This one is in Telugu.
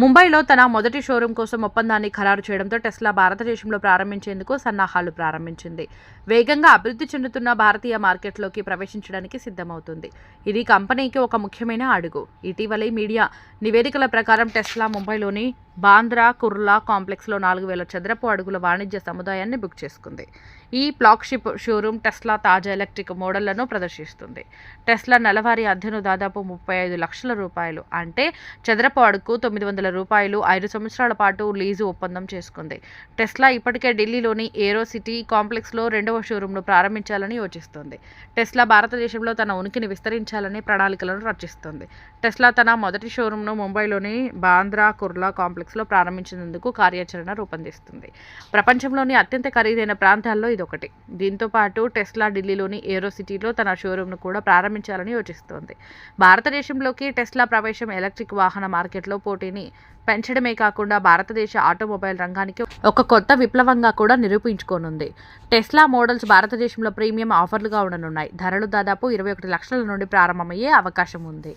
ముంబైలో తన మొదటి షోరూం కోసం ఒప్పందాన్ని ఖరారు చేయడంతో టెస్లా భారతదేశంలో ప్రారంభించేందుకు సన్నాహాలు ప్రారంభించింది. వేగంగా అభివృద్ధి చెందుతున్న భారతీయ మార్కెట్లోకి ప్రవేశించడానికి సిద్ధమవుతుంది. ఇది కంపెనీకి ఒక ముఖ్యమైన అడుగు. ఇటీవలే మీడియా నివేదికల ప్రకారం టెస్లా ముంబైలోని బాంద్రా కుర్లా కాంప్లెక్స్లో నాలుగు వేల చదరపు అడుగుల వాణిజ్య సముదాయాన్ని బుక్ చేసుకుంది. ఈ ప్లాక్షిప్ షోరూమ్ టెస్లా తాజా ఎలక్ట్రిక్ మోడళ్ళను ప్రదర్శిస్తుంది. టెస్లా నెలవారీ అద్దెను దాదాపు ముప్పై ఐదు లక్షల రూపాయలు. అంటే చదరపు అడుగు తొమ్మిది వందల రూపాయలు ఐదు సంవత్సరాల పాటు లీజు ఒప్పందం చేసుకుంది. టెస్లా ఇప్పటికే ఢిల్లీలోని ఏరో సిటీ కాంప్లెక్స్లో రెండవ షోరూంను ప్రారంభించాలని యోచిస్తుంది. టెస్లా భారతదేశంలో తన ఉనికిని విస్తరించాలని ప్రణాళికలను రచిస్తుంది. టెస్లా తన మొదటి షోరూంను ముంబైలోని బాంద్రా కుర్లా కాంప్లెక్స్ కాంప్లెక్స్లో ప్రారంభించినందుకు కార్యాచరణ రూపొందిస్తుంది. ప్రపంచంలోని అత్యంత ఖరీదైన ప్రాంతాల్లో ఇదొకటి. దీంతో పాటు టెస్లా ఢిల్లీలోని ఏరో సిటీలో తన షోరూంను కూడా ప్రారంభించాలని యోచిస్తోంది. భారతదేశంలోకి టెస్లా ప్రవేశం ఎలక్ట్రిక్ వాహన మార్కెట్లో పోటీని పెంచడమే కాకుండా భారతదేశ ఆటోమొబైల్ రంగానికి ఒక కొత్త విప్లవంగా కూడా నిరూపించుకోనుంది. టెస్లా మోడల్స్ భారతదేశంలో ప్రీమియం ఆఫర్లుగా ఉండనున్నాయి. ధరలు దాదాపు ఇరవై ఒకటి లక్షల నుండి ప్రారంభమయ్యే అవకాశం ఉంది.